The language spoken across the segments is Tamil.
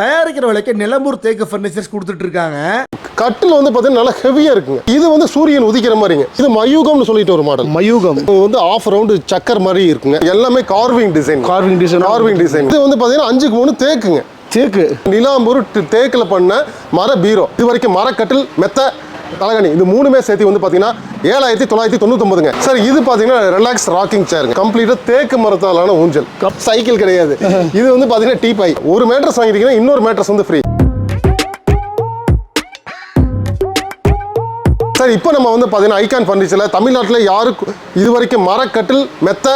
தயாரிக்கிற விலைக்கு நிலம்பூர் தேக்கு ஃபர்னிச்சர்ஸ் கொடுத்துட்டு இருக்காங்க கட்டில் வந்து பார்த்தீங்கன்னா நல்லா ஹெவியாக இருக்குங்க. இது வந்து சூரியன் உதிக்கிற மாதிரிங்க. இது மயூகம்னு சொல்லிட்டு ஒரு மாடல் மயூகம். இது வந்து ஆஃப் ரவுண்டு சக்கர் மாதிரி இருக்குங்க. எல்லாமே carving design carving design carving design இது வந்து பார்த்தீங்கன்னா அஞ்சுக்கு மூணு தேக்குங்க. தேக்கு. நிலாம்பூர் தேக்குல பண்ண மர பீரோ இது வரைக்கும் மரக்கட்டில் மெத்த தலகணி இது மூணுமே சேர்த்து வந்து பார்த்தீங்கன்னா ஏழாயிரத்தி தொள்ளாயிரத்தி தொண்ணூத்தொம்பதுங்க சார் இது பார்த்தீங்கன்னா ரிலாக்ஸ் ராக்கிங் சேருங்க கம்ப்ளீட்டாக தேக்கு மரத்தாலான ஊஞ்சல். சைக்கிள் கிடையாது. இது வந்து பார்த்தீங்கன்னா டீ பை ஒரு மேட்ரஸ் வாங்கிட்டீங்கன்னா இன்னொரு மேட்ரஸ் வந்து ஃப்ரீ சார் இப்போ நம்ம வந்து பார்த்தீங்கன்னா ஐகான் ஃபர்னிச்சரில் தமிழ்நாட்டில் யாருக்கு இது வரைக்கும் மரக்கட்டில் மெத்த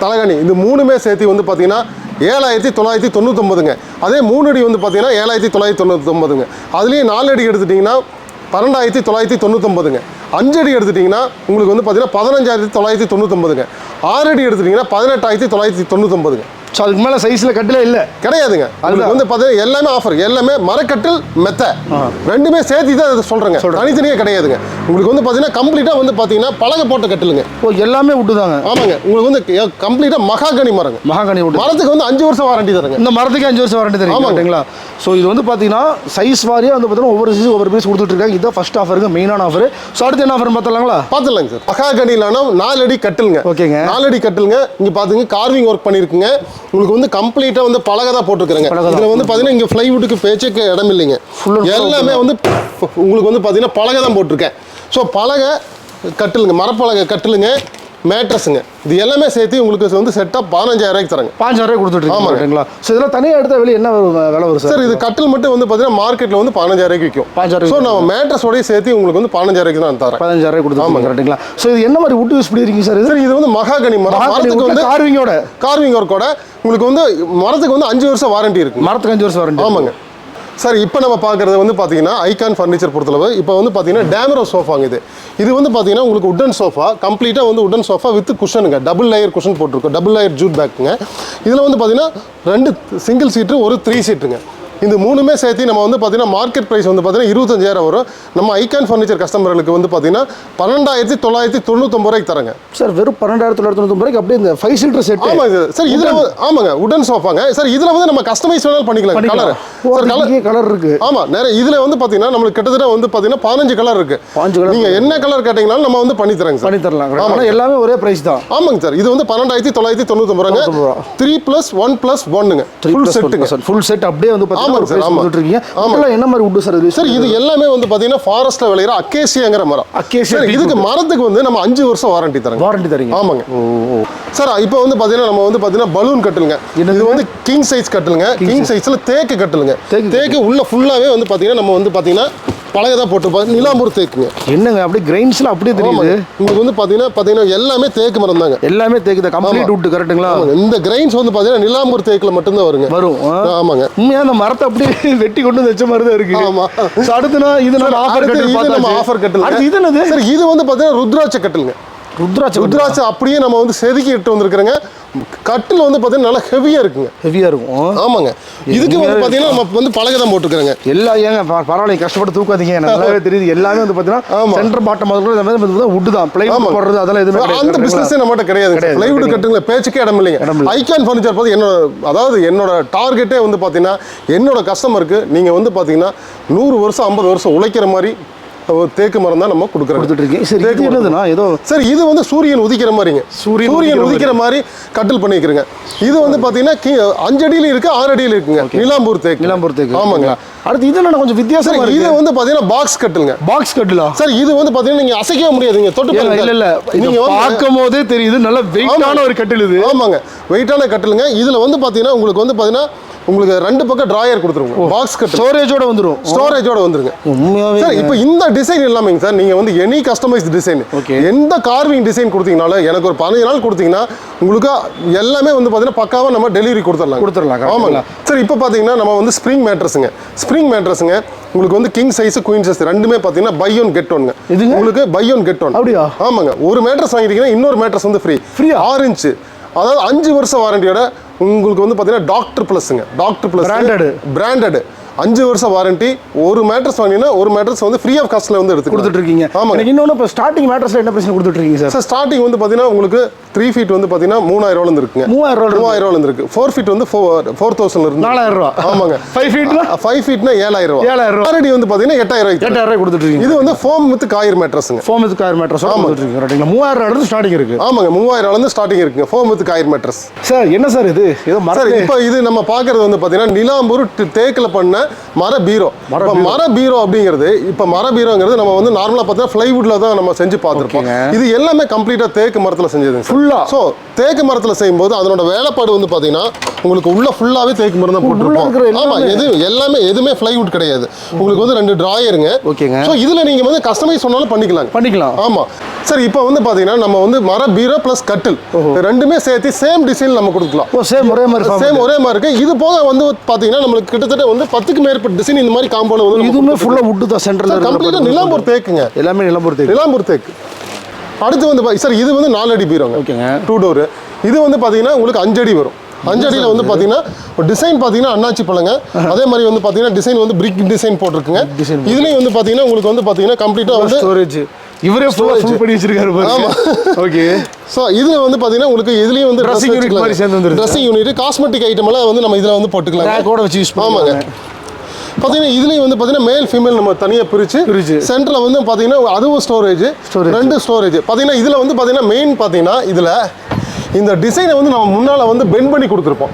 தலகாணி இது மூணுமே சேர்த்து வந்து பார்த்தீங்கன்னா ஏழாயிரத்தி தொள்ளாயிரத்தி தொண்ணூத்தொம்பதுங்க அதே மூணு அடி வந்து பார்த்தீங்கன்னா ஏழாயிரத்தி தொள்ளாயிரத்தி தொண்ணூத்தொம்பதுங்க அதுலேயும் நாலு அடி எடுத்துட்டிங்கன்னா பன்னெண்டாயிரத்தி தொள்ளாயிரத்தி தொண்ணூத்தொம்பதுங்க. அஞ்சு அடி எடுத்துட்டிங்கன்னா உங்களுக்கு வந்து பார்த்தீங்கன்னா பதினஞ்சாயிரத்தி தொள்ளாயிரத்தி தொண்ணூத்தொம்பதுங்க. ஆறு அடி எடுத்துட்டிங்கன்னா பதினெட்டாயிரத்தி தொள்ளாயிரத்தி தொண்ணூத்தொம்பதுங்க. ஸோ அதுக்கு மேலே சைஸில் கட்டிலே இல்லை. கிடையாதுங்க. உங்களுக்கு வந்து பார்த்தீங்கன்னா எல்லாமே ஆஃபர் எல்லாமே மரக்கட்டில் மெத்த ரெண்டுமே சேர்த்து தான் அதை சொல்கிறேங்க தனித்தனியாக கிடையாதுங்க. உங்களுக்கு வந்து பார்த்தீங்கன்னா கம்ப்ளீட்டாக வந்து பார்த்தீங்கன்னா பலகை போட்ட கட்டிலுங்க. ஓ எல்லாமே விட்டுதாங்க. ஆமாங்க. உங்களுக்கு வந்து கம்ப்ளீட்டாக மகாகனி மரங்க. மகாகனி விட்டு. மரத்துக்கு வந்து அஞ்சு வருஷம் வாரண்டி தரங்க. இந்த மரத்துக்கு அஞ்சு வருஷம் வாரண்டி தெரியும் ஆமாங்க. ஓகேங்களா ஸோ இது வந்து பார்த்தீங்கன்னா சைஸ் வாரியாக வந்து பார்த்தீங்கன்னா ஒவ்வொரு சைஸ் ஒவ்வொரு பீஸ் கொடுத்துட்டு இருக்காங்க. இதுதான் ஃபர்ஸ்ட் ஆஃபருங்க மெயினான ஆஃபர் ஸோ அடுத்து என்ன ஆஃபர் பார்த்துலாங்களா பார்த்துலாங்க சார் மகாகனிலான நாலு அடி கட்டிலுங்க. ஓகேங்க. நாலு அடி கட்டிலுங்க. இங்கே பார்த்துங்க கார்விங் ஒர்க் பண்ணியிருக்குங்க உங்களுக்கு வந்து கம்ப்ளீட்டாக வந்து பலகை தான் போட்டிருக்கிறேங்க. இதில் வந்து பார்த்தீங்கன்னா இங்கே ஃப்ளைவுட்டுக்கு பேச்சுக்கு இடம் இல்லைங்க. எல்லாமே வந்து உங்களுக்கு வந்து பார்த்தீங்கன்னா பலகை தான் போட்டிருக்கேன். ஸோ பலகை கட்டிலுங்க மரப்பலகை கட்டிலுங்க. மேட்ரஸுங்க. இது எல்லாமே சேர்த்து உங்களுக்கு வந்து செட்டாக பதினஞ்சாயிரம் ரூபாய்க்கு தரங்க. பாஞ்சாயிரம் கொடுத்துட்டு இருக்கீங்க ஆமாங்க. ஓகேங்களா? ஸோ இதெல்லாம் தனியாக எடுத்தால் வெளியே என்ன விலை வரும் சார் இது கட்டில் மட்டும் வந்து பார்த்தீங்கன்னா மார்க்கெட்டில் வந்து பதினஞ்சாயிரம் விற்கும் பதினஞ்சாயிரம் ஸோ நம்ம மேட்ரஸோடய சேர்த்து உங்களுக்கு வந்து பதினஞ்சாயிரம் தான் தரேன். பதினஞ்சாயிரம் ரூபாய் கொடுத்துருக்கீங்க கரெக்ட்டுங்களா ஸோ இது என்ன மாதிரி வுட் யூஸ் பண்ணியிருக்கீங்க சார் இது? சார் இது வந்து மகாகனி மரத்துக்கு வந்து கார்விங்கோட கார்விங் ஒர்க்கோட உங்களுக்கு வந்து மரத்துக்கு வந்து அஞ்சு வருஷம் வாரண்டி இருக்கு. மரத்துக்கு அஞ்சு வருஷம் வாரண்டி ஆமாங்க. சார் இப்போ நம்ம பார்க்குறது வந்து பார்த்தீங்கன்னா ஐகான் ஃபர்னிச்சர் பொறுத்தளவு. இப்போ வந்து பார்த்தீங்கன்னா டேமரோ சோஃபாங்க இது. இது வந்து பார்த்தீங்கன்னா உங்களுக்கு உட்டன் சோஃபா கம்ப்ளீட்டாக வந்து உட்டன் சோஃபா வித் குஷனுங்க டபுள் லேயர் குஷன் போட்டிருக்கோம். டபுள் லேயர் ஜூட் பேக்குங்க இதில் வந்து பார்த்தீங்கன்னா ரெண்டு சிங்கிள் சீட்டு ஒரு த்ரீ சீட்டுங்க இந்த மூணுமே சேர்த்து நம்ம வந்து பார்த்தீங்கன்னா மார்க்கெட் ப்ரைஸ் வந்து பார்த்தீங்கன்னா இருபத்தஞ்சாயிரம் வரும். நம்ம ஐகான் ஃபர்னிச்சர் கஸ்டமர்களுக்கு வந்து பார்த்தீங்கன்னா பன்னெண்டாயிரத்தி தொள்ளாயிரத்தி தொண்ணூத்தொம்பது ரூபாய்க்கு தரங்க. சார் வெறும் பன்னெண்டாயிரத்தி தொள்ளாயிரத்தி தொண்ணூத்தி ரூபாய்க்கு அப்படியே இந்த ஃபைவ் சீட்டர் செட் ஆமாங்க சார். சார் இதுல வந்து- ஆமாங்க உடன் சோஃபாங்க சார் இதுல வந்து நம்ம கஸ்டமைஸ் வேணாலும் பண்ணிக்கலாம். கலர் சார் கலர் கலர் இருக்கு. ஆமா நிறைய இதுல வந்து பாத்தீங்கன்னா நம்மளுக்கு கிட்டத்தட்ட வந்து பாத்தீங்கன்னா பதினஞ்சு கலர் இருக்கு. பாஞ்சு colour நீங்க என்ன கலர் கேட்டீங்கனாலும் நம்ம வந்து பண்ணி தரேங்க சார். பண்ணி தரலாம் ஆனால் எல்லாமே ஒரே பிரைஸ் தான். ஆமாங்க சார். இது வந்து பன்னெண்டாயிரத்தி தொள்ளாயிரத்தி தொண்ணூத்தொம்பது தொண்ணூத்தொம்பது ரூபா. ரூபாங்க த்ரீ பிளஸ் ஒன் பிளஸ் ஒன்னுங்க ஃபுல் செட்டுங்க ஃபுல் செட் அப்படியே வந்து ஆமாங்க சார், பார்த்தீங்கன்னா ஆமா. கொடுத்துட்டு இருக்கீங்க ஆமா. இதெல்லாம் என்ன மாதிரி வுட் சார் இது? சார் இது எல்லாமே வந்து பாத்தீங்கன்னா ஃபாரஸ்ட்ல விளையிற அக்கேசியாங்கிற மரம். teak இதுக்கு மரத்துக்கு வந்து நம்ம அஞ்சு வருஷம் வாரண்டி தரேங்க. வாரண்டி தரீங்க. ஆமாங்க. சார் இப்போ வந்து பாத்தீங்கன்னா நம்ம வந்து பாத்தீங்கன்னா பலூன் கட்டலுங்க? இது வந்து கிங் சைஸ் கட்டலுங்க. கிங் சைஸ்ல தேக்கு கட்டலுங்க. தேக்கு உள்ள ஃபுல்லாவே வந்து பாத்தீங்கன்னா நம்ம வந்து பாத்தீங்கன்னா பழகை தான் போட்டு நிலாம்பூர் தேக்குங்க. என்னங்க அப்படியே கிரைன்ஸ்லாம் அப்படியே தெரியுது. உங்களுக்கு வந்து பாத்தீங்கன்னா பாத்தீங்கன்னா எல்லாமே தேக்கு மரம் தாங்க. எல்லாமே தேக்குது கம்ப்ளீட் வுட் கரெக்ட்டுங்களா. இந்த கிரைன்ஸ் வந்து பாத்தீங்கன்னா நிலாம்பூர் தேக்குல மட்டும்தான் வருங்க. வரும். ஆமாங்க. உண்மையா அந்த மரத்தை அப்படியே வெட்டி கொண்டு வந்து வச்ச மாதிரி தான் இருக்கு. ஆமா. So, அடுத்து நான் இது நான் ஆஃபர் கட்டில் நம்ம. ஆஃபர் கட்டல். இது என்னது? சார் இது வந்து பாத்தீங்கன்னா ருத்ராட்ச கட்டலுங்க. ருத்ராட்சம் ருத்ராட்ச அப்படியே நம்ம வந்து செதுக்கி இட்டு வந்திருக்கிறோங்க. கட்டில் வந்து பாத்தீங்கன்னா நல்லா ஹெவியா இருக்குங்க. ஹெவியா இருக்கும். ஆமாங்க. இதுக்கு வந்து பாத்தீங்கன்னா நம்ம வந்து பலகை தான் போட்டுக்கிறோங்க எல்லா ஏங்க பரவாயில்ல கஷ்டப்பட்டு தூக்காதீங்க. நல்லாவே தெரியுது. எல்லாமே வந்து பார்த்தீங்கன்னா. சென்டர் பாட்டம் முதல்ல வுட் தான். பிளை ஆமாங்க. போடுறது அதெல்லாம் எதுவுமே அந்த பிசினஸ் நம்மகிட்ட கிடையாது. பிளைவுட். கட்டுங்கள பேச்சுக்கே இடம் இல்லைங்க. ஐகான் ஃபர்னிச்சர் பார்த்து என்னோட அதாவது என்னோட டார்கெட்டே வந்து பார்த்தீங்கன்னா என்னோட கஸ்டமருக்கு நீங்கள் வந்து பார்த்தீங்கன்னா நூறு வருஷம் ஐம்பது வருஷம் உழைக்கிற மாதிரி தேக்கு மரம் தான் நம்ம கொடுக்குறோம் கொடுத்துட்டு இருக்கீங்க சரி தேக்கு. என்னதுன்னா ஏதோ சார் இது வந்து சூரியன் உதிக்கிற மாதிரிங்க. சூரியன் சூரியன் உதிக்கிற மாதிரி. கட்டில் பண்ணிக்கிறேங்க. இது வந்து பார்த்தீங்கன்னா அஞ்சு அடியில இருக்கு ஆறு அடியில இருக்குங்க. நிலாம்பூர் தேக்கு. நிலாம்பூர் தேக்கு. ஆமாங்க. அடுத்து இது என்ன கொஞ்சம் வித்தியாசமா இது வந்து பார்த்தீங்கன்னா பாக்ஸ் கட்டிலுங்க. பாக்ஸ் கட்டலா? சார் இது வந்து பார்த்தீங்கன்னா நீங்க அசைக்கவே முடியாது நீங்க தொட்டு இல்ல பாருங்க. இல்ல நீங்க நீங்க வந்து பார்க்கும் போதே தெரியுது. நல்ல வெயிட்டான. ஒரு கட்டில் இது. ஆமாங்க. வெயிட்டான கட்டிலுங்க. இதுல வந்து பாத்தீங்கன்னா உங்களுக்கு வந்து பாத்தீங்கன்னா உங்களுக்கு ரெண்டு பக்கம் டிராயர் கொடுத்துருங்க பாக்ஸ் கட்டில் ஸ்டோரேஜோட வந்துரும். ஸ்டோரேஜோட வந்துருங்க. உண்மையாவே சார் இப்போ இந்த டிசைன் இல்லாமங்க சார் நீங்க வந்து எனி கஸ்டமைஸ் டிசைன். எந்த கார்விங் டிசைன் கொடுத்தீங்கனாலும் எனக்கு ஒரு பதினஞ்சு நாள் கொடுத்தீங்கன்னா உங்களுக்கு எல்லாமே வந்து பாத்தீங்கன்னா பக்காவா நம்ம டெலிவரி கொடுத்துடலாம் கொடுத்துடலாம், ஆமாங்க. சார் இப்போ பாத்தீங்கன்னா நம்ம வந்து ஸ்ப்ரிங் மேட்ரஸுங்க ஸ்ப்ரிங் மேட்ரஸுங்க உங்களுக்கு வந்து கிங் சைஸ் குயின் சைஸ் ரெண்டுமே பாத்தீங்கன்னா பை ஒன் கெட் ஒன்ங்க? உங்களுக்கு பை ஒன் கெட் ஒன் அப்படியா? ஆமாங்க. ஒரு மேட்ரஸ் வாங்கிட்டீங்கன்னா இன்னொரு மேட்ரஸ் வந்து ஃப்ரீ Free-ஆ? ஆறு இன்ச்சு அதாவது அஞ்சு வருஷம் வாரண்டியோட உங்களுக்கு வந்து பார்த்தீங்கன்னா டாக்டர் ப்ளஸ்ங்க டாக்டர் ப்ளஸ் Branded. பிராண்டட் அஞ்சு வருஷம் வாரண்டி ஒரு மேட்ரஸ் வாங்கினீங்கன்னா ஒரு மேட்ரஸ் வந்து ஃப்ரீ ஆஃப் காஸ்ட்ல வந்து எடுத்து ஆமாங்க. எனக்கு இன்னொன்று இப்போ ஸ்டார்டிங் மேட்ரஸ்ல என்ன பிரச்சனை கொடுத்துட்டு இருக்கீங்க சார் சார் ஸ்டார்டிங் வந்து பார்த்தீங்கன்னா உங்களுக்கு த்ரீ ஃபீட் வந்து பார்த்தீங்கன்னா மூணாயிரம் ரூபாய் இருக்குங்க மூவாயிரம் ரூபா மூவாயிரம் ரூபாய் இருக்கு ஃபோர் ஃபீட் வந்து ஃபோர் தௌசண்ட் இருந்து. நாலாயிரம் ரூபா. ஆமாங்க. ஃபைவ் ஃபீட்னா ஃபைவ் ஃபீட்னா ஏழாயிரம் ரூபாய் ஏழாயிரம் ரூபா. ஆல்ரெடி வந்து பார்த்தீங்கன்னா எட்டாயிரம் ரூபாய்க்கு எட்டாயிரம் ரூபாய் கொடுத்துட்டு இருக்கீங்க இது வந்து ஃபோம் வித் காயர் மேட்ரஸுங்க ஃபோம் வித் கார் மேட்ரஸ் இருக்கீங்க ரைட்டுங்களா மூவாயிரம் ரூபா இருந்து ஸ்டார்டிங் இருக்கு. ஆமாங்க. மூவாயிரம் இருந்து ஸ்டார்டிங் இருக்குங்க. Foam with coir mattress sir என்ன சார் இது? ஏதோ சார் இப்போ இது நம்ம பார்க்கறது வந்து பார்த்தீங்கன்னா நிலாம்பூர் தேக்குல பண்ண மர பீரோ. இப்போ மர பீரோ அப்படிங்கிறது இப்போ மர பீரோங்கிறது நம்ம வந்து நார்மலாக பார்த்தீங்கன்னா ஃப்ளைவுட்ல தான் நம்ம செஞ்சு பார்த்துருப்போம். இது எல்லாமே கம்ப்ளீட்டாக தேக்கு மரத்தில் செஞ்சதுங்க Full-ஆ? ஸோ தேக்கு மரத்தில் செய்யும்போது அதனோட வேலைப்பாடு வந்து பார்த்தீங்கன்னா உங்களுக்கு உள்ள ஃபுல்லாகவே தேக்கு மரம் தான் போட்டிருப்போம்? ஆமாம் எது எல்லாமே எதுவுமே ஃப்ளைவுட் கிடையாது. உங்களுக்கு வந்து ரெண்டு டிராயருங்க ஓகேங்க. ஸோ இதில் நீங்கள் வந்து கஸ்டமைஸ் சொன்னாலும் பண்ணிக்கலாம் பண்ணிக்கலாம். ஆமா. சார் இப்போ வந்து பாத்தீங்கன்னா நம்ம வந்து மர பீரோ ப்ளஸ் கட்டில் ரெண்டுமே சேர்த்து சேம் டிசைன் நம்ம கொடுக்கலாம். சேம் ஒரே மாதிரி. சேம் ஒரே மாதிரி இருக்கு. இது போக வந்து பாத்தீங்கன்னா நம்மளுக்கு கிட்டத்தட்ட வந்து பத்துக்கு மேற்பட்ட டிசைன் இந்த மாதிரி காம்பவுண்ட் வந்து இதுவுமே ஃபுல்லா வுட்டு தான் சென்டர்ல கம்ப்ளீட்டா நிலாம்பூர் தேக்குங்க. எல்லாமே நிலம்பூர் தேக்கு. நிலாம்பூர் தேக்கு. அடுத்து வந்து சார் இது வந்து நாலு அடி பீரோங்க. ஓகேங்க. டூ டோரு இது வந்து பாத்தீங்கன்னா உங்களுக்கு அஞ்சு அடி வரும். அஞ்சு அடியில் வந்து பார்த்தீங்கன்னா டிசைன் பார்த்தீங்கன்னா அண்ணாச்சி பழங்க. அதே மாதிரி வந்து பார்த்தீங்கன்னா டிசைன் வந்து பிரிக் டிசைன் போட்டிருக்குங்க. இதுலேயும் வந்து பார்த்தீங்கன்னா உங்களுக்கு வந்து பார்த்தீங்கன்னா கம்ப்ளீட்டாக வந்து ஸ்டோரேஜ் இவரே ஃபுல்லா ஃபுல் பண்ணி வச்சிருக்காரு பாருங்க. ஓகே ஸோ இது வந்து பார்த்தீங்கன்னா உங்களுக்கு இதுலேயும் வந்து Dressing unit மாதிரி சேர்ந்து வந்துருது. ட்ரெஸ்ஸிங் யூனிட் காஸ்மெட்டிக் ஐட்டம் எல்லாம் வந்து நம்ம இதில் வந்து போட்டுக்கலாம். ரேக்கோட வச்சு யூஸ் ஆமாங்க. பார்த்தீங்கன்னா இதுலேயும் வந்து பார்த்தீங்கன்னா மேல் ஃபீமேல் நம்ம தனியாக பிரித்து பிரிச்சு. சென்டரில் வந்து பார்த்தீங்கன்னா அதுவும் ஸ்டோரேஜ். ரெண்டு ஸ்டோரேஜ் பார்த்தீங்கன்னா இதில் வந்து பார்த்தீங்கன்னா மெயின் பார்த்தீங்கன்னா இதில் இந்த டிசைனை வந்து நம்ம முன்னால் வந்து பெண்ட் பண்ணி கொடுத்துருப்போம்.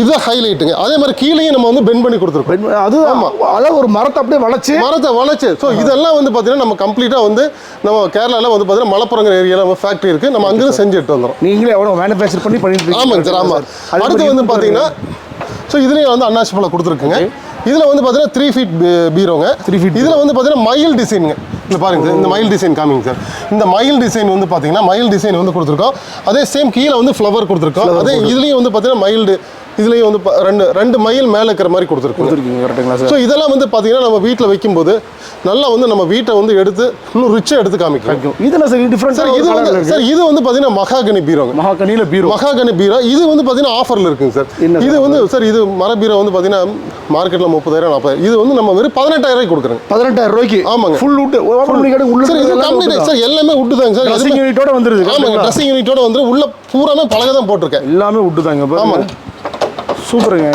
இதுதான் ஹைலைட்டுங்க அதே மாதிரி கீழேயும் நம்ம வந்து பெண்ட் பண்ணி கொடுத்துருப்போம். அது அதான் ஒரு மரத்தை அப்படியே வளைச்சு. மரத்தை வளைச்சு. ஸோ இதெல்லாம் வந்து பார்த்தீங்கன்னா நம்ம கம்ப்ளீட்டாக வந்து நம்ம கேரளாவில் வந்து பார்த்தீங்கன்னா மலப்புறங்கிற ஏரியாவில் நம்ம ஃபேக்ட்ரி இருக்குது நம்ம அங்கேருந்து செஞ்சு எடுத்து வந்துடும் நீங்களே எவ்வளோ மேனுஃபேக்சர் பண்ணி பண்ணிட்டு இருக்கீங்க? ஆமாங்க சார் ஆமாம் அடுத்து வந்து இது பார்த்தீங்கன்னா ஸோ இதுலேயும் வந்து அன்னாசி பழம் கொடுத்துருக்குங்க இதில் வந்து பார்த்தீங்கன்னா த்ரீ ஃபீட் பீரோங்க. Three feet இதில் வந்து பார்த்தீங்கன்னா மயில் டிசைனுங்க இந்த பாருங்க சார் இந்த மயில் டிசைன் காமிங்க சார் இந்த மயில் டிசைன் வந்து பார்த்தீங்கன்னா மயில் டிசைன் வந்து கொடுத்துருக்கோம். அதே சேம் கீழே வந்து ஃப்ளவர் கொடுத்துருக்கோம். அதே இதுலேயும் வந்து பார்த்தீங்கன்னா மைல்டு இதுலேயும் வந்து ரெண்டு ரெண்டு மைல் மேலே இருக்கிற மாதிரி கொடுத்துருக்கோம் கொடுத்துருக்கீங்க கரெக்டுங்களா சார் ஸோ இதெல்லாம் வந்து பார்த்தீங்கன்னா நம்ம வீட்டில் வைக்கும்போது நல்லா வந்து நம்ம வீட்டை வந்து எடுத்து இன்னும் ரிச்சாக எடுத்து காமிக்கும் இது என்ன சார் டிஃப்ரெண்ட் சார் இது வந்து சார் இது வந்து பார்த்தீங்கன்னா மகாகனி பீரோங்க மகாகனியில பீரோ. மகாகனி பீரோ. இது வந்து பார்த்தீங்கன்னா ஆஃபரில் இருக்குங்க சார் இது வந்து சார் இது மர பீரோ வந்து பார்த்தீங்கன்னா மார்க்கெட்டில் முப்பதாயிரம் நாற்பதாயிரம் இது வந்து நம்ம வெறும் பதினெட்டாயிரம் ரூபாய்க்கு கொடுக்குறோங்க. பதினெட்டாயிரம் ரூபாய்க்கு? ஆமாங்க. ஃபுல் உள்ள சார் இது சார் எல்லாமே உட்டு தாங்க சார் ட்ரெஸ்ஸிங் யூனிட்டோட வந்துருது ஆமாங்க? ட்ரெஸ்ஸிங் யூனிட்டோட வந்து உள்ள பூராமே பழக தான் போட்டிருக்கேன். எல்லாமே வுட்டு தாங்க ஆமாங்க. சூப்பருங்க.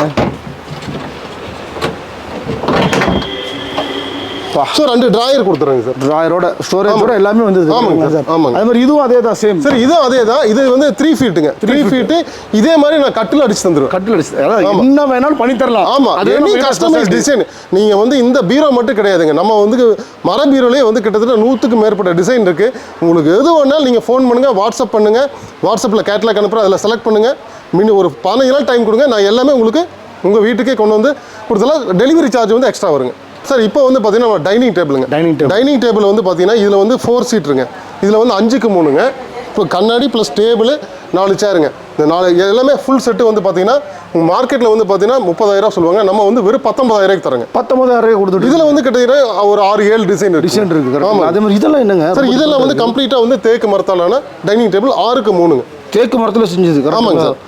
ஸோ ரெண்டு டிராயர் கொடுத்துருங்க சார் டிராயரோட ஸ்டோரேஜோட எல்லாமே வந்தது ஆமாங்க சார், ஆமாங்க. அதே மாதிரி இதுவும் அதே தான் சேம் சார் இதுவும் அதே தான். இது வந்து த்ரீ ஃபீட்டுங்க த்ரீ ஃபீட்டு இதே மாதிரி நான் கட்டில் அடிச்சு தந்துடுவேன் கட்டில் அடிச்சு அதாவது என்ன வேணாலும் பண்ணி தரலாம். ஆமா. அது எனி கஸ்டமைஸ். டிசைன் நீங்க வந்து இந்த பீரோ மட்டும் கிடையாதுங்க. நம்ம வந்து மர பீரோலயே வந்து கிட்டத்தட்ட நூற்றுக்கு மேற்பட்ட டிசைன் இருக்கு. உங்களுக்கு எது வேணாலும் நீங்க ஃபோன் பண்ணுங்க வாட்ஸ்அப் பண்ணுங்க. வாட்ஸ்அப்பில் கேட்லாக் அனுப்புறேன் அதில் செலக்ட் பண்ணுங்க. மினி ஒரு பதினஞ்சு நாள் டைம் கொடுங்க. நான் எல்லாமே உங்களுக்கு உங்க வீட்டுக்கே கொண்டு வந்து கொடுத்தலாம் டெலிவரி சார்ஜ் வந்து எக்ஸ்ட்ரா வருங்க. சார் இப்போ வந்து பார்த்தீங்கன்னா டைனிங் டேபிளுங்க Dining table. டைனிங் டேபிள் வந்து பார்த்தீங்கன்னா இதில் வந்து ஃபோர் சீட்டுருங்க இதில் வந்து அஞ்சுக்கு மூணுங்க. இப்போ கண்ணாடி ப்ளஸ் டேபிள் நாலு சேருங்க இந்த நாலு எல்லாமே ஃபுல் செட்டு வந்து பார்த்தீங்கன்னா மார்க்கெட்டில் வந்து பார்த்தீங்கன்னா முப்பதாயிரம் சொல்லுவாங்க. நம்ம வந்து வெறும் பத்தொன்பதாயிரம் தரங்க. பத்தொன்பதாயிரம் கொடுத்துட்டு இதில் வந்து கிட்டத்தட்ட ஒரு ஆறு ஏழு டிசைன் டிசைன் இருக்கு ஆமாம் அதே மாதிரி இதெல்லாம் என்னங்க? சார் இதெல்லாம் வந்து கம்ப்ளீட்டாக வந்து தேக்கு மரத்தாலான டைனிங் டேபிள் ஆறுக்கு மூணுங்க. தேக்கு மரத்துல செஞ்சது ஆமாங்க சார்.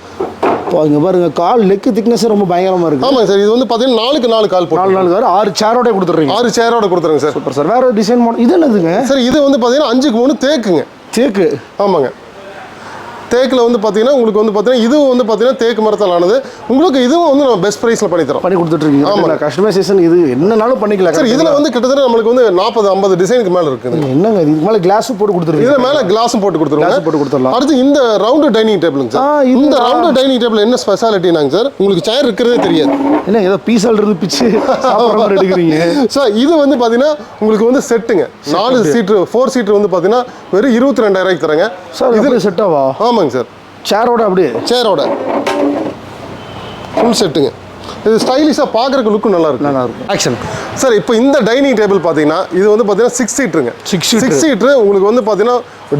இங்க பாருங்க கால் லெக் திக்னஸ் ரொம்ப பயங்கரமா இருக்கு. ஆமாங்க சார் இது வந்து பார்த்தீங்கன்னா நாலுக்கு நாலு கால் நாலு நாலு வேறு ஆறு சேரோட கொடுத்துட்றீங்க. ஆறு சேரோட கொடுத்துருங்க சார். சூப்பர் சார் வேற டிசைன் மாடல் இது என்னதுங்க? சார் இது வந்து பார்த்தீங்கன்னா அஞ்சுக்கு மூணு தேக்குங்க. தேக்கு. ஆமாங்க. தேக்கில் வந்து பார்த்தீங்கன்னா உங்களுக்கு வந்து பார்த்தீங்கன்னா இதுவும் வந்து பார்த்தீங்கன்னா தேக்கு மரத்தால் ஆனது உங்களுக்கு இதுவும் வந்து நம்ம பெஸ்ட் ப்ரைஸில் பண்ணி தரோம். பண்ணி கொடுத்துட்ருக்கீங்க. ஆமாம் கஸ்டமைசேஷன் இது என்னனாலும் பண்ணிக்கலாம். சார் இதில் வந்து கிட்டத்தட்ட நம்மளுக்கு வந்து நாற்பது ஐம்பது டிசைனுக்கு மேலே இருக்குது. என்னங்க இதுக்கு மேலே கிளாஸ் போட்டு கொடுத்துருக்கீங்க இதில் மேலே கிளாஸும் போட்டு Glass போட்டு கொடுத்துடலாம். அடுத்து இந்த ரவுண்டு டைனிங் டேபிளுங்க சார் இந்த. ரவுண்டு டைனிங் டேபிள் என்ன ஸ்பெஷாலிட்டினாங்க சார் உங்களுக்கு சேர் இருக்கிறதே தெரியாது. என்ன ஏதோ பீஸால் இருந்து பிச்சு எடுக்கிறீங்க. சார் இது வந்து பார்த்தீங்கன்னா உங்களுக்கு வந்து செட்டுங்க நாலு சீட்டு ஃபோர் சீட்டு வந்து பார்த்தீங்கன்னா வெறும் இருபத்தி ரெண்டாயிரம் தரேங்க. சார் இது செட்டாவா ஆமாங்க சார். சேரோட அப்படியே? சேரோட ஃபுல் செட்டுங்க இது ஸ்டைலிஷாக பார்க்குறக்கு லுக்கு நல்லா இருக்கு. நல்லா இருக்கும் ஆக்ஷன் சார் இப்போ இந்த டைனிங் டேபிள் பார்த்தீங்கன்னா இது வந்து பார்த்தீங்கன்னா six Six seater. Six seater உங்களுக்கு வந்து பார்த்தீங்கன்னா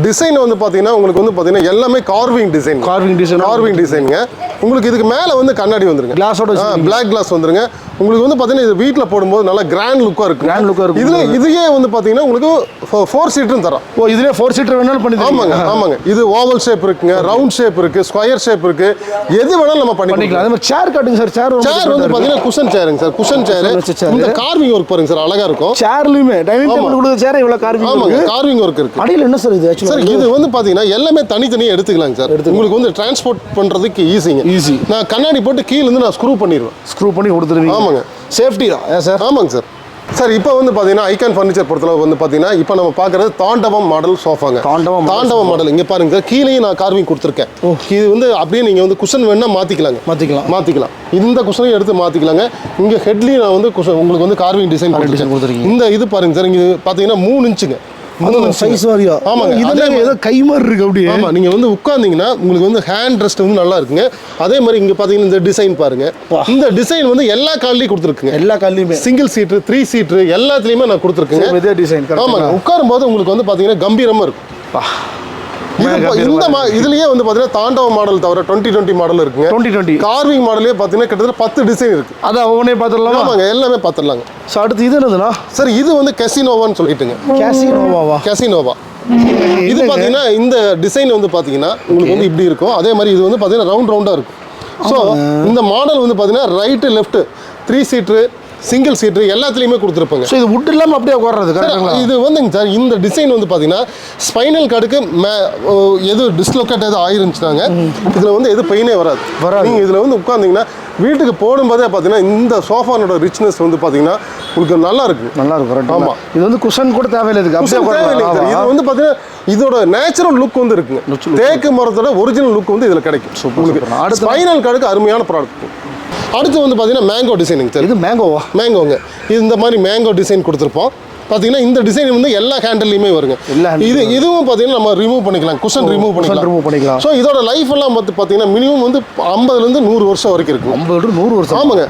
டிசைன் வந்து பார்த்தீங்கன்னா உங்களுக்கு வந்து பார்த்தீங்கன்னா எல்லாமே carving design Carving design. Carving டிசைனுங்க உங்களுக்கு இதுக்கு மேலே வந்து கண்ணாடி வந்துருங்க. வச்சிருக்கீங்க. பிளாக் கிளாஸ் வந்துருங்க. உங்களுக்கு வந்து பார்த்தீங்கன்னா இது வீட்டில் போடும்போது நல்லா கிராண்ட் லுக்காக இருக்கும். Look ஆ இருக்கும். இதில் இதுவே வந்து பார்த்தீங்கன்னா உங்களுக்கு ஃபோர் சீட்டரும் தரோம். ஓ இதுலேயே ஃபோர் சீட்டர் வேணாலும் பண்ணி ஆமாங்க ஆமாங்க. இது ஓவல் ஷேப் இருக்குங்க ரவுண்ட் ஷேப் இருக்கு ஸ்கொயர் ஷேப் இருக்கு. எது வேணாலும் நம்ம பண்ணி பண்ணிக்கலாம். அதே மாதிரி சேர் காட்டுங்க சார் சேர் சேர் வந்து பார்த்தீங்கன்னா குஷன் சேருங்க சார் குஷன் சேர். இந்த கார்விங் ஒர்க் பாருங்க சார் அழகா இருக்கும். சேர்லையுமே டைனிங் டேபிள் கொடுத்த சேர் இவ்வளோ கார்விங் ஆமாங்க கார்விங் ஒர்க் இருக்கு. அடியில் என்ன சார் இது சார் இது வந்து பாத்தீங்கன்னா எல்லாமே தனித்தனியாக எடுத்துக்கலாங்க சார் உங்களுக்கு வந்து டிரான்ஸ்போர்ட் பண்றதுக்கு ஈஸிங்க Easy. நான் கண்ணாடி போட்டு கீழ இருந்து நான் ஸ்க்ரூ பண்ணிடுவேன் ஸ்க்ரூ பண்ணி கொடுத்துருவீங்க ஆமாங்க. சேஃப்டி தான். ஏன் சார் ஆமாங்க சார் சார் இப்போ வந்து பாத்தீங்கன்னா ஐகான் ஃபர்னிச்சர் பொறுத்தளவு வந்து பாத்தீங்கன்னா இப்போ நம்ம பார்க்கறது தாண்டவம் மாடல் சோஃபாங்க தாண்டவம் தாண்டவம் மாடல் இங்க பாருங்க சார் கீழேயும் நான் கார்விங் கொடுத்துருக்கேன். இது வந்து அப்படியே நீங்க வந்து குஷன் வேணா மாத்திக்கலாங்க. மாத்திக்கலாம். மாத்திக்கலாம். இந்த குஷனையும் எடுத்து மாத்திக்கலாங்க. இங்க ஹெட்லயும் நான் வந்து குஷன் உங்களுக்கு வந்து கார்விங் டிசைன் கொடுத்துருக்கேன். இந்த இது பாருங்க சார் இங்க பாத்தீங்கன்னா மூணு இன்ச்சுங்க. சைஸ் வாரியா? ஆமாங்க. அதே இதில் மாதிரி- ஏதோ கை மாதிரி இருக்கு அப்படியே. ஆமா நீங்க வந்து உட்கார்ந்தீங்கன்னா உங்களுக்கு வந்து ஹேண்ட் ரெஸ்ட் வந்து நல்லா இருக்குங்க. அதே மாதிரி இங்க பாத்தீங்கன்னா இந்த டிசைன் பாருங்க. இந்த டிசைன் வந்து எல்லா கால்லையும் கொடுத்துருக்குங்க. எல்லா கால்லையுமே. சிங்கிள் சீட்டு த்ரீ சீட்டு எல்லாத்துலயுமே நான் கொடுத்துருக்கேங்க. இதே டிசைன் ஆமாங்க உட்காரும் போது உங்களுக்கு வந்து பாத்தீங்கன்னா கம்பீரமா இருக்கும். இந்த மா இதுலயே வந்து பாத்தீங்கன்னா தாண்டவ மாடல் தவிர டுவெண்ட்டி டுவெண்ட்டி மாடல் இருக்குங்க. டுவெண்ட்டி டுவெண்ட்டி கார்விங் மாடலே பாத்தீங்கன்னா கிட்டத்தட்ட பத்து டிசைன் இருக்கு. அதான் ஒவ்வொன்றே பார்த்துடலாமா ஆமாங்க எல்லாமே பார்த்துடலாங்க ஸோ அடுத்து இது என்னதுண்ணா சார் இது வந்து கெசினோவான்னு சொல்லிட்டுங்க. கேசினோவாவா கெசினோவா இது பாத்தீங்கன்னா இந்த டிசைன் வந்து பாத்தீங்கன்னா உங்களுக்கு வந்து இப்படி இருக்கும். அதே மாதிரி இது வந்து பாத்தீங்கன்னா ரவுண்ட் ரவுண்டா இருக்கும். ஸோ இந்த மாடல் வந்து பாத்தீங்கன்னா right left three seater single seater எல்லாத்துலேயுமே கொடுத்துருப்பாங்க. ஸோ இது வுட் இல்லாமல் அப்படியே உட்கார்றது கரெக்டுங்களா இது வந்துங்க சார் இந்த டிசைன் வந்து பார்த்தீங்கன்னா ஸ்பைனல் கார்டுக்கு மே எது டிஸ்லோகேட் எது ஆயிருந்துச்சுனாங்க இதில் வந்து எது பெயினே வராது. வராது. நீங்கள் இதில் வந்து உட்காந்தீங்கன்னா வீட்டுக்கு போடும்போதே பார்த்தீங்கன்னா இந்த சோஃபானோட ரிச்னஸ் வந்து பார்த்தீங்கன்னா உங்களுக்கு நல்லா இருக்கு. நல்லா இருக்கும் கரெக்ட் ஆமா. இது வந்து குஷன் கூட தேவையில்லை இதுக்கு. இது. வந்து பார்த்தீங்கன்னா இதோட நேச்சுரல் லுக் வந்து இருக்குங்க. தேக்கு மரத்தோட ஒரிஜினல் லுக் வந்து இதில் கிடைக்கும். உங்களுக்கு super. அடுத்து- ஸ்பைனல் கார்டுக்கு அருமையான ப்ராடக்ட் அடுத்து வந்து பார்த்தீங்கன்னா மேங்கோ டிசைனிங் சார் இது மேங்கோவா மேங்கோங்க இது இந்த மாதிரி மேங்கோ டிசைன் கொடுத்துருப்போம். பார்த்தீங்கன்னா இந்த டிசைன் வந்து எல்லா ஹேண்டல்லையுமே வருங்க. இது இதுவும் பார்த்தீங்கன்னா நம்ம ரிமூவ் பண்ணிக்கலாம். குஷன் ரிமூவ் பண்ணிக்கலாம். remove பண்ணிக்கலாம். ஸோ இதோட லைஃப் எல்லாம் பார்த்து பார்த்தீங்கன்னா மினிமம் வந்து ஐம்பதுலேருந்து நூறு வருஷம் வரைக்கும் இருக்கும். ஐம்பது நூறு வருஷம். ஆமாங்க.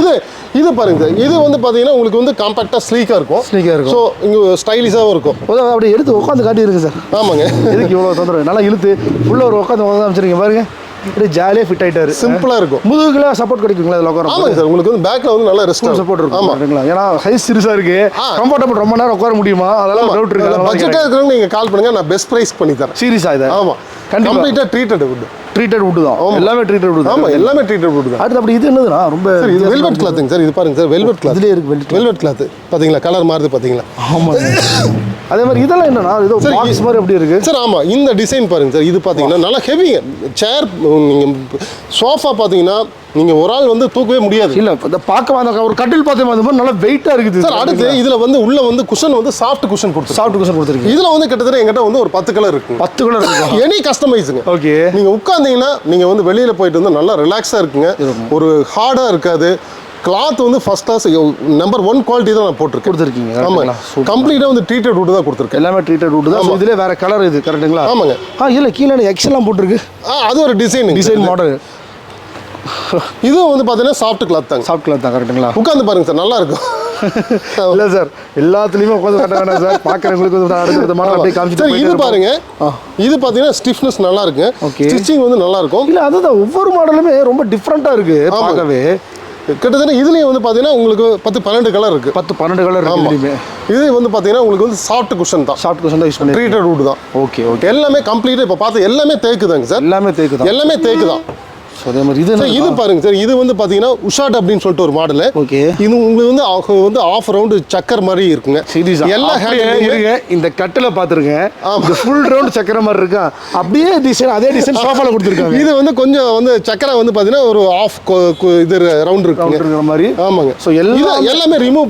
இது இது பாருங்க இது வந்து பார்த்தீங்கன்னா உங்களுக்கு வந்து காம்பேக்டாக ஸ்லீக்காக இருக்கும். ஆ இருக்கும். ஸோ இங்கே ஸ்டைலிஷாகவும் இருக்கும். அப்படியே எடுத்து உட்காந்து காட்டியிருக்கு சார் ஆமாங்க. எதுக்கு இவ்வளோ தொந்தரவு? நல்லா இழுத்து ஃபுல்லாக ஒரு உட்காந்து அமைச்சிருக்கீங்க பாருங்க. அப்படியே ஜாலியாக ஃபிட் ஆயிட்டாரு. சிம்பிளாக இருக்கும். முதுகுல சப்போர்ட் கிடைக்குங்களா இதில் உட்கார ஆமாங்க சார் உங்களுக்கு வந்து பேக்கில் வந்து நல்லா ரெஸ்ட் சப்போர்ட் இருக்கும் ஆமாம் கரெக்ட்டுங்களா? ஏன்னா சைஸ் சிறுசா இருக்கு. கம்ஃபர்டபுள் ரொம்ப நேரம் உட்கார முடியுமா? அதெல்லாம் டவுட் இருக்கு பட்ஜெட்டாக இருக்கிறவங்க நீங்கள் கால் பண்ணுங்க நான் பெஸ்ட் ப்ரைஸ் பண்ணி தரேன். சீரியஸா இது? ஆமாம். கம்ப்ளீட்டாக ட்ரீட்டட் வுட் ட்ரீட்டட் வுட் தான். எல்லாமே ட்ரீட்டட் வுட் ஆமாம் எல்லாமே ட்ரீட்டட் வுட் தான். அடுத்து அப்படி இது என்னதுன்னா ரொம்ப சார் இது வெல்வெட் கிளாத்துங்க சார். இது பாருங்க சார் வெல்வெட் கிளாத் இதுலயே இருக்கு வெல்வெட் கிளாத் பாத்தீங்களா? கலர் மாறுது பாத்தீங்களா? ஆமா அதே மாதிரி இதெல்லாம் என்னன்னா சரி, பாக்ஸ் மாதிரி எப்படி இருக்கு. சார் ஆமா இந்த டிசைன் பாருங்க சார் இது பாத்தீங்கன்னா நல்லா ஹெவிங்க சேர் நீங்க சோஃபா பாத்தீங்கன்னா நீங்க ஒரு ஆள் வந்து தூக்கவே முடியாது. இல்ல இந்த பார்க்க அந்த ஒரு கட்டில் பார்த்தே அந்த மாதிரி நல்லா வெயிட்டா இருக்குது. சார் அடுத்து இதுல வந்து உள்ள வந்து குஷன் வந்து சாஃப்ட் குஷன் கொடுத்து சாஃப்ட் குஷன் கொடுத்துருக்கீங்க. இதுல வந்து கிட்டத்தட்ட எங்கிட்ட வந்து ஒரு பத்து கலர் இருக்கு. பத்து கலர் இருக்கும்? எனி கஸ்டமைஸுங்க ஓகே நீங்க உட்கார்ந்தீங்கன்னா நீங்க வந்து வெளியில போயிட்டு வந்து நல்லா ரிலாக்ஸா இருக்குங்க. ஒரு ஹார்டா இருக்காது. கிளாத் வந்து first class number one quality தான் நான் போட்டிருக்கேன். கொடுத்துருக்கீங்க ஆமா கரெக்ட்டுங்களா? Super. கம்ப்ளீட்டா வந்து ட்ரீட்டட் வுட் தான் கொடுத்துருக்கேன். எல்லாமே ட்ரீட்டட் வுட் தான். So இதுலயே வேற கலர் இது கரெக்ட்டுங்களா ஆமாங்க. ஆ இல்ல கீழே எக்ஸ் எல்லாம் போட்டிருக்கு? ஆ, அது ஒரு டிசைன் டிசைன் மாடல் இது வந்து பார்த்தீங்கன்னா சாஃப்ட் கிளாத் தாங்க. சாஃப்ட் கலர் தான் கரெக்ட்டுங்களா உட்காந்து பாருங்க சார் நல்லா இருக்கும். இல்ல சார் எல்லாத்துலயுமே உட்காந்து கட்ட வேணாம் சார். பாக்குறவங்களுக்கு வந்து அடுத்த மாடல் அப்படியே காமிச்சிட்டு சார் போயிட்டே இது. பாருங்க. இது பார்த்தீங்கன்னா ஸ்டிஃப்னஸ் நல்லா இருக்கு. ஸ்டிச்சிங் வந்து நல்லா இருக்கும். இல்ல அதுதான் ஒவ்வொரு மாடலுமே ரொம்ப டிஃப்ரெண்டா இருக்கு ஆமாங்க. பார்க்கவே. கிட்டத்தட்ட இதுலயும் வந்து பார்த்தீங்கன்னா உங்களுக்கு பத்து பன்னெண்டு கலர் இருக்கு. பத்து பன்னெண்டு கலர் ஆமா. இருக்கு இதுலயுமே. இது வந்து பார்த்தீங்கன்னா உங்களுக்கு வந்து சாஃப்ட் குஷன் தான். சாஃப்ட் குஷன் தான் யூஸ் பண்ணி ட்ரீட்டட் வுட் தான். ஓகே ஓகே எல்லாமே கம்ப்ளீட்டாக இப்போ பார்த்து எல்லாமே தேக்குதாங்க சார். எல்லாமே தேக்கு தான் எல்லாமே தேக்கு தான் ஸோ அதே மாதிரி இது இது பாருங்க சார் இது வந்து பார்த்தீங்கன்னா உஷாட் அப்படின்னு சொல்லிட்டு ஒரு மாடல் ஓகே. இது உங்களுக்கு வந்து வந்து ஆஃப் ரவுண்டு சக்கர் மாதிரி இருக்குங்க. சீரியஸா எல்லா இருங்க இந்த கட்டில. இந்த ஃபுல் ரவுண்ட் சக்கர மாதிரி இருக்கா? அப்படியே டிசைன் அதே டிசைன் சோஃபால கொடுத்துருக்காங்க. இது வந்து கொஞ்சம் வந்து சக்கரை வந்து பார்த்தீங்கன்னா ஒரு ஆஃப் இது ரவுண்ட் இருக்கிற மாதிரி? ஆமாங்க. எல்லாமே- இது எல்லாமே ரிமூவ்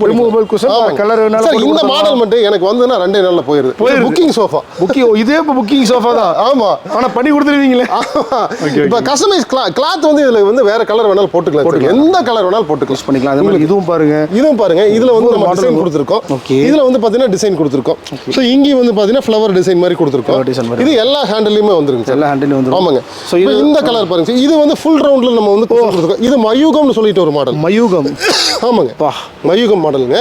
cushion, colour வேணாலும் சார் இந்த. மாடல் மட்டும் எனக்கு வந்துன்னா ரெண்டே நாள்ல போயிருது. புக்கிங் சோஃபா புக்கிங் இதே புக்கிங் சோஃபா தான். ஆமா. ஆனா பண்ணி கொடுத்துருவீங்களே. இப்போ கஸ்டமைஸ் கிளாத் வந்து இதுல வந்து வேற கலர் வேணாலும் போட்டுக்கலாம். எந்த கலர் வேணாலும் போட்டுக்கலாம். பண்ணிக்கலாம். அதே மாதிரி இதுவும் பாருங்க. இதுவும் பாருங்க. இதுல வந்து நம்ம டிசைன். கொடுத்துருக்கோம். இதுல வந்து பாத்தீங்கன்னா டிசைன் கொடுத்துருக்கோம். ஸோ இங்கேயும் வந்து பாத்தீங்கன்னா ஃப்ளவர் டிசைன் மாதிரி கொடுத்துருக்கோம். இது எல்லா ஹேண்டிலுமே வந்துருங்க எல்லா ஹேண்டிலும் வந்து ஆமாங்க. ஸோ இந்த கலர் பாருங்க. இது வந்து ஃபுல் ரவுண்ட்ல நம்ம வந்து கொடுத்துருக்கோம். இது மயூகம்னு சொல்லிட்டு ஒரு மாடல் மயூகம். ஆமாங்க. மயூகம் மாடலுங்க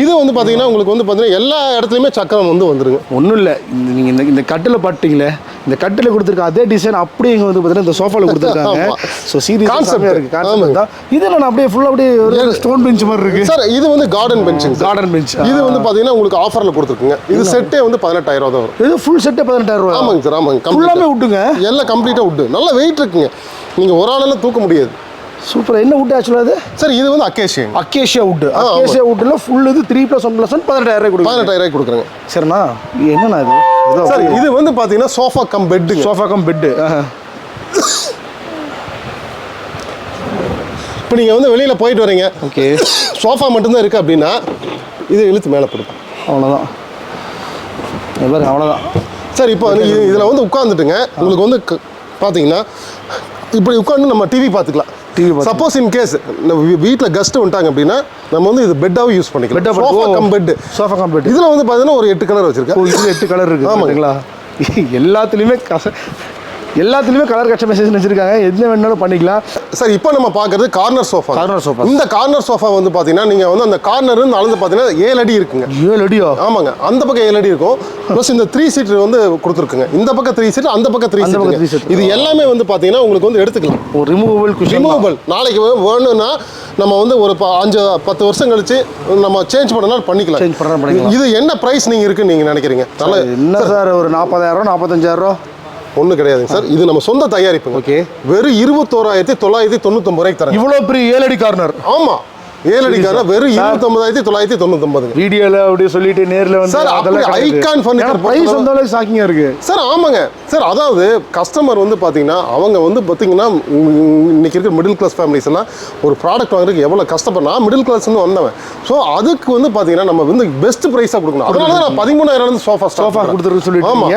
இது வந்து பார்த்தீங்கன்னா உங்களுக்கு வந்து பார்த்தீங்கன்னா எல்லா இடத்துலையுமே சக்கரம் வந்து வந்துருங்க. ஒன்றும் இல்லை இந்த நீங்கள் இந்த இந்த கட்டில் பட்டிங்களே இந்த கட்டில் கொடுத்துருக்க அதே டிசைன் அப்படியே இங்கே வந்து பார்த்தீங்கன்னா இந்த சோஃபாவில் கொடுத்துருக்காங்க. So serious Concept. கான்செப்ட் இருக்குது. கான்செப்ட் தான். இது நான் அப்படியே ஃபுல்லாக அப்படியே ஸ்டோன் பெஞ்ச் மாதிரி இருக்கு. சார் இது வந்து கார்டன் பெஞ்சுங்க கார்டன் பெஞ்ச் இது வந்து பார்த்தீங்கன்னா உங்களுக்கு ஆஃபரில் கொடுத்துருக்குங்க. இது செட்டே வந்து பதினெட்டாயிரம் ரூபா தான் வரும். இது ஃபுல் செட்டே பதினெட்டாயிரம் ரூபா ஆமாங்க சார் ஆமாங்க. ஃபுல்லாமே. விட்டுங்க. எல்லாம் கம்ப்ளீட்டாக உட்டு நல்ல வெயிட் இருக்குங்க. நீங்கள் ஒரு ஆளெல்லாம் தூக்க முடியாது. சூப்பர். என்ன வுட் ஆக்சுவலாக அது சார் இது வந்து அக்கேஷியங்க அக்கேஷியா வுட். அக்கேஷியா வுட்டில் ஃபுல் இது three plus one plus one பதினெட்டாயிரம் ரூபாய் பதினெட்டாயிரம் ரூபாய் கொடுக்குறேங்க. சரிண்ணா என்னண்ணா இது? சார் இது வந்து பார்த்தீங்கன்னா சோஃபா கம் பெட்டுங்க சோஃபா கம் பெட்டு இப்போ நீங்கள் வந்து வெளியில் போயிட்டு வரீங்க. ஓகே. சோஃபா மட்டும்தான் இருக்குது அப்படின்னா இது இழுத்து மேலே போடுங்க. அவ்வளோதான் பாருங்க அவ்வளோதான் சார் இப்போ இதில் வந்து உட்காந்துட்டுங்க உங்களுக்கு வந்து பார்த்தீங்கன்னா இப்படி உட்காந்து நம்ம டிவி பார்த்துக்கலாம். பார்த்துக்கலாம். சப்போஸ் இன் கேஸ் வீட்டில் கெஸ்ட் வந்துட்டாங்க அப்படின்னா நம்ம வந்து இது பெட்டாகவும் யூஸ் பண்ணிக்கலாம். Bed-ஆ sofa cum bed sofa cum bed இதில் வந்து பார்த்தீங்கன்னா ஒரு எட்டு கலர் வச்சிருக்கேன். எட்டு கலர் இருக்கு ஆமாங்க. பாத்தீங்களா? எல்லாத்துலேயுமே கச எல்லாத்துலேயுமே கலர் கஸ்டமைசேஷன் வச்சிருக்காங்க. எது வேணாலும் பண்ணிக்கலாம். சார் இப்போ நம்ம பார்க்கறது கார்னர் சோஃபா Corner sofa. இந்த கார்னர் சோஃபா வந்து பார்த்தீங்கன்னா நீங்கள் வந்து அந்த கார்னர் அளந்து பார்த்தீங்கன்னா ஏழு அடி இருக்குங்க. ஏழு அடியோ? ஆமாங்க. அந்த பக்கம் ஏழு அடி இருக்கும். ப்ளஸ் இந்த த்ரீ சீட்டர் வந்து கொடுத்துருக்குங்க. இந்த பக்கம் த்ரீ சீட் அந்த பக்கம் த்ரீ சீட். இது எல்லாமே வந்து பார்த்தீங்கன்னா உங்களுக்கு வந்து எடுத்துக்கலாம். ஒரு ரிமூவபிள் ரிமூவபிள் நாளைக்கு வேணும்னா நம்ம வந்து ஒரு அஞ்சு பத்து வருஷம் கழிச்சு நம்ம சேஞ்ச் பண்ணனாலும் பண்ணிக்கலாம். இது என்ன பிரைஸ் நீங்க இருக்குன்னு நீங்க நினைக்கிறீங்க? என்ன சார் ஒரு நாற்பதாயிரம் நாற்பத்தஞ்சாயிரம் ரூபா? ஒன்றும் கிடையாதுங்க சார். இது நம்ம சொந்த தயாரிப்புங்க. Okay. வெறும் இருபத்தோராயிரத்தி தொள்ளாயிரத்தி தொண்ணூத்தொம்பது ரூபாய்க்கு தரேன். இவ்வளோ பெரிய ஏழு அடி கார்னர். ஆமா. ஏழு அடிக்கார வெறும் இருபத்தொன்பதாயிரத்தி தொள்ளாயிரத்தி தொண்ணூத்தொம்பதுங்க வீடியோல அப்படியே சொல்லிட்டு நேர்ல வந்து Sir, அப்படி icon furniture பிரைஸ் அந்த அளவுக்கு ஷாக்கிங்கா இருக்கு. சார் ஆமாங்க. சார் அதாவது கஸ்டமர் வந்து பார்த்தீங்கன்னா அவங்க வந்து பார்த்தீங்கன்னா உம், இன்னைக்கு இருக்கிற மிடில் கிளாஸ் ஃபேமிலிஸ் எல்லாம் ஒரு ப்ராடக்ட் வாங்குறதுக்கு எவ்வளோ கஷ்டப்படும் நான் மிடில் கிளாஸ்னு வந்தவன். ஸோ அதுக்கு வந்து பார்த்தீங்கன்னா நம்ம வந்து பெஸ்ட் ப்ரைஸாக கொடுக்கணும். அதனால தான் நான் பதிமூணாயிரம் சோஃபா சோஃபா கொடுத்துருக்கு சொல்லிட்டு ஆமா.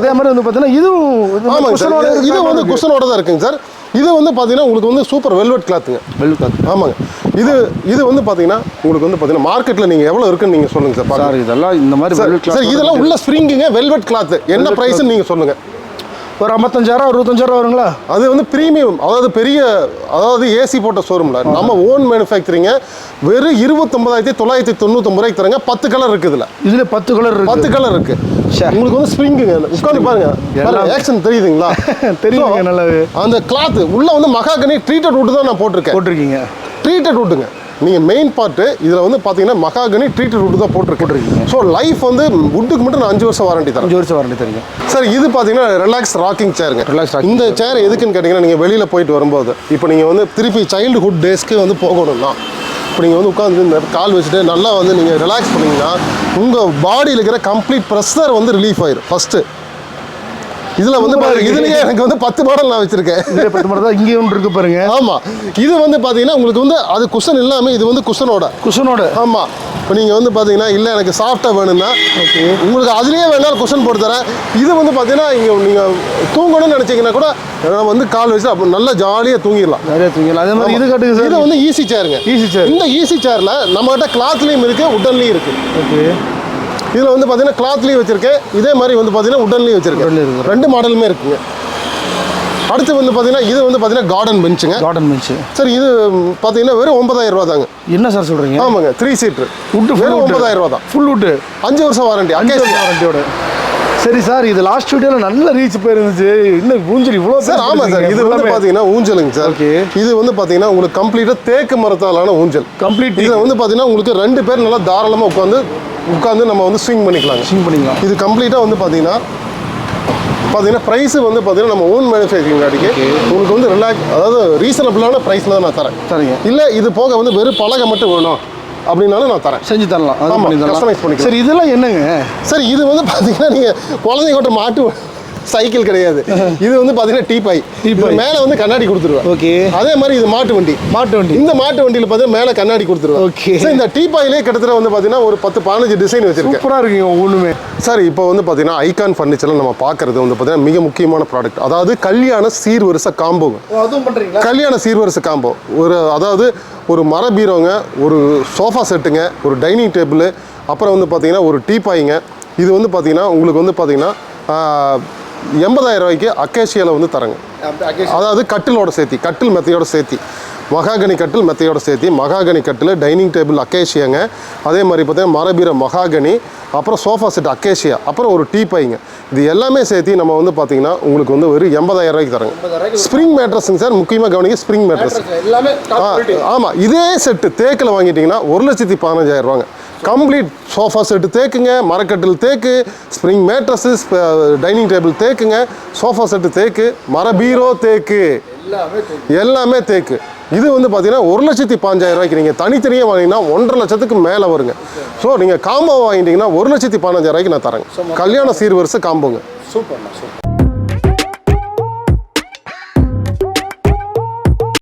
அதே மாதிரி வந்து பார்த்தீங்கன்னா இதுவும் ஆமாங்க சார் இது. வந்து குஷனோட தான் இருக்குங்க சார் இது வந்து பார்த்தீங்கன்னா உங்களுக்கு வந்து சூப்பர் வெல்வெட் கிளாத்துங்க வெள்ளை cloth. ஆமாங்க. இது இது வந்து பார்த்தீங்கன்னா உங்களுக்கு வந்து பார்த்தீங்கன்னா மார்க்கெட்டில் நீங்கள் எவ்வளோ இருக்குன்னு நீங்கள் சொல்லுங்கள் சார் சார் இதெல்லாம் இந்த மாதிரி சார் இதெல்லாம் உள்ள ஸ்ப்ரிங்குங்க வெல்வெட் கிளாத் என்ன ப்ரைஸ்ன்னு நீங்கள் சொல்லுங்கள் ஒரு ஐம்பத்தஞ்சாயிரம் அறுபத்தஞ்சாயிரம் வருங்களா? அது வந்து பிரீமியம் அதாவது பெரிய அதாவது ஏசி போட்ட ஷோரூம்ல நம்ம ஓன் மேனுஃபேக்சரிங்க வெறும் இருபத்தொன்பதாயிரத்தி தொள்ளாயிரத்தி தொண்ணூத்தொம்பது ரூபாய்க்கு தரங்க. பத்து கலர் இருக்குது இதுல. இதுல பத்து கலர் இருக்கு பத்து கலர் இருக்கு. உங்களுக்கு வந்து ஸ்ப்ரிங்குங்க உட்காந்து பாருங்க. ஆக்ஷன் தெரியுதுங்களா? தெரியுங்க So, நல்லாவே. அந்த கிளாத் உள்ள வந்து மகாகனி ட்ரீட்டட் வுட் தான் நான் போட்டிருக்கேன். போட்டிருக்கீங்க. ட்ரீட்டட் வுட்டுங்க நீங்க மெயின் பார்ட்டு இதுல வந்து பாத்தீங்கன்னா மகாகனி ட்ரீட்டட் வுட் தான் போட்டிருக்கீங்க. ஸோ லைஃப் வந்து வுட்டுக்கு மட்டும் நான் அஞ்சு வருஷம் வாரண்டி தரேன். அஞ்சு வருஷம் வாரண்டி தரீங்க. சார் இது பார்த்தீங்கன்னா ரிலாக்ஸ் ராக்கிங் சேருங்க rocking இந்த சேர் எதுக்குன்னு கேட்டிங்கன்னா நீங்கள் வெளியில் போயிட்டு வரும்போது இப்போ நீங்கள் வந்து திருப்பி சைல்டுஹுட் டேஸ்க்கு வந்து போகணும்னா இப்போ நீங்கள் வந்து உட்காந்து இந்த கால் வச்சுட்டு நல்லா வந்து நீங்கள் ரிலாக்ஸ் பண்ணீங்கன்னா உங்கள் பாடியில் இருக்கிற கம்ப்ளீட் ப்ரெஷர் வந்து ரிலீஃப் ஆயிரும். ஃபஸ்ட்டு இதில் வந்து இருக்கு. இதுலேயே எனக்கு வந்து பத்து மாடல் நான் வச்சுருக்கேன். பத்து மாதிரி தான் இங்கே ஒன்று இருக்கு பாருங்க. ஆமாம் இது வந்து பார்த்தீங்கன்னா உங்களுக்கு வந்து அது குஷன் இல்லாமல் இது வந்து குஷனோட. குஷனோட. ஆமாம் இப்போ நீங்கள் வந்து பார்த்தீங்கன்னா இல்லை எனக்கு சாஃப்டாக வேணும்னா உங்களுக்கு அதுலேயே வேணாலும் கொஷன் போட்டு தரேன். இது வந்து பார்த்தீங்கன்னா இங்கே நீங்கள் தூங்கணும்னு நினச்சிங்கன்னா கூட நான் வந்து கால் வச்சு அப்போ நல்லா ஜாலியாக தூங்கிடலாம். நிறைய தூங்கிடலாம். அதே மாதிரி இது காட்டுங்க இது சார் வந்து ஈஸி சேருங்க Easy chair. இந்த ஈஸி சேரில் நம்மகிட்ட கிளாத்லேயும் இருக்குது உடன்லேயும் இருக்குது ஓகே. இதில் வந்து பார்த்தீங்கன்னா கிளாத்லேயும் வச்சுருக்கேன் இதே மாதிரி வந்து பார்த்தீங்கன்னா உடன்லேயும் வச்சுருக்கேன். ரெண்டு மாடலுமே இருக்குங்க. அடுத்து வந்து பார்த்தீங்கன்னா இது வந்து பார்த்தீங்கன்னா கார்டன் பெஞ்சுங்க கார்டன் பெஞ்ச் சார் இது பார்த்தீங்கன்னா வெறும் ஒன்பதாயிரம் ரூபா தாங்க. என்ன சார் சொல்றீங்க? ஆமாங்க த்ரீ சீட்ரு வுட்டு வெறும் ஒன்பதாயிரம் ரூபா தான். ஃபுல் வுட்டு அஞ்சு வருஷம் வாரண்டி அஞ்சு அக்கேசியா வாரண்டியோட சரி சார் இது லாஸ்ட் வீடியோல நல்ல ரீச் போயிருந்துச்சு. இன்னும் ஊஞ்சல் இவ்வளோ சார் ஆமாம் சார். இது வந்து பார்த்தீங்கன்னா ஊஞ்சலுங்க சார். இது வந்து பார்த்தீங்கன்னா உங்களுக்கு கம்ப்ளீட்டாக தேக்கு மரத்தாலான ஊஞ்சல். கம்ப்ளீட் இதில் வந்து பார்த்தீங்கன்னா உங்களுக்கு ரெண்டு பேர் நல்லா தாராளமாக உட்காந்து உட்காந்து நம்ம வந்து ஸ்விங் பண்ணிக்கலாங்க. சிங் பண்ணிக்கலாம். இது கம்ப்ளீட்டாக வந்து பார்த்தீங்கன்னா பார்த்தீங்கன்னா ப்ரைஸ் வந்து பார்த்தீங்கன்னா நம்ம ஓன் மேனுஃபேக்சரிங் அடிக்கு உங்களுக்கு வந்து ரிலாக்ஸ் அதாவது ரீசனபிளான ப்ரைஸில் தான் நான் தரேன். சரிங்க இல்லை இது போக வந்து வெறும் பலகை மட்டும் வேணும். அப்படின்னாலும் நான் தரேன். செஞ்சு தரலாம். ஆமா, பண்ணி. சரி இதெல்லாம் என்னங்க? சார் இது வந்து பார்த்தீங்கன்னா நீங்கள் குழந்தைங்க ஓட்ட மாட்டு சைக்கிள் கிடையாது. இது வந்து பார்த்தீங்கன்னா டீபாய் டீபாய். இது மேலே வந்து கண்ணாடி கொடுத்துருவேன். ஓகே. அதே மாதிரி இது மாட்டு வண்டி. மாட்டு வண்டி. இந்த மாட்டு வண்டியில் பார்த்தீங்கன்னா மேலே கண்ணாடி கொடுத்துருவேன். சார் இந்த டீபாயிலே கிட்டத்தட்ட வந்து பார்த்தீங்கன்னா ஒரு பத்து பதினஞ்சு டிசைன் வச்சிருக்கேன். சூப்பரா இருக்குங்க ஒண்ணுமே. சார் இப்போ வந்து பார்த்தீங்கன்னா ஐகான் ஃபர்னிச்சரில் நம்ம பார்க்கறது வந்து பார்த்தீங்கன்னா மிக முக்கியமான ப்ராடக்ட் அதாவது கல்யாண சீர்வரிசை காம்போங்க அதுவும் பண்றீங்களா? கல்யாண சீர்வரிசை காம்போ ஒரு அதாவது ஒரு மர பீரோங்க ஒரு சோஃபா செட்டுங்க ஒரு டைனிங் டேபிள் அப்புறம் வந்து பார்த்தீங்கன்னா ஒரு டீபாய்ங்க இது வந்து பார்த்தீங்கன்னா உங்களுக்கு வந்து பார்த்தீங்கன்னா எண்பதாயிரம் ரூபாய்க்கு அக்கேஷியாவில் வந்து தரங்க. அதாவது கட்டிலோட சேர்த்தி கட்டில் மெத்தையோட சேர்த்தி. மகாகனி கட்டில் மெத்தையோட சேர்த்து மகாகனி கட்டில் டைனிங் டேபிள் அக்கேஷியாங்க அதே மாதிரி பார்த்தீங்கன்னா மரபீர மகாகனி அப்புறம் சோஃபா செட் அக்கேஷியா அப்புறம் ஒரு டீ பைங்க. இது எல்லாமே சேர்த்து நம்ம வந்து பார்த்தீங்கன்னா உங்களுக்கு வந்து ஒரு எண்பதாயிரம் ரூபாய்க்கு தரங்க ஸ்ப்ரிங் மேட்ரஸுங்க சார் முக்கியமாக கவனிக்க ஸ்ப்ரிங் மேட்ரஸ். எல்லாமே ஆ, ஆமா இதே செட்டு தேக்கில் வாங்கிட்டீங்கன்னா ஒரு லட்சத்தி பதினஞ்சாயிரம் ரூபாங்க கம்ப்ளீட் சோஃபா செட்டு தேக்குங்க மரக்கட்டில் தேக்கு ஸ்ப்ரிங் மேட்ரஸு டைனிங் டேபிள் தேக்குங்க சோஃபா செட்டு தேக்கு மர பீரோ தேக்கு. எல்லாமே தேக்கு. இது வந்து பார்த்தீங்கன்னா ஒரு லட்சத்தி பாஞ்சாயிரம் ரூபாய்க்கு நீங்கள் தனித்தனியாக வாங்கினீங்கன்னா ஒன்றரை லட்சத்துக்கு மேலே வருங்க. ஸோ நீங்கள் காம்போ வாங்கிட்டீங்கன்னா ஒரு லட்சத்தி பதினஞ்சாயிரம் ரூபாய்க்கு நான் தரேங்க. கல்யாண சீர்வரிசை காம்போங்க சூப்பர்ண்ணா சூப்பர்.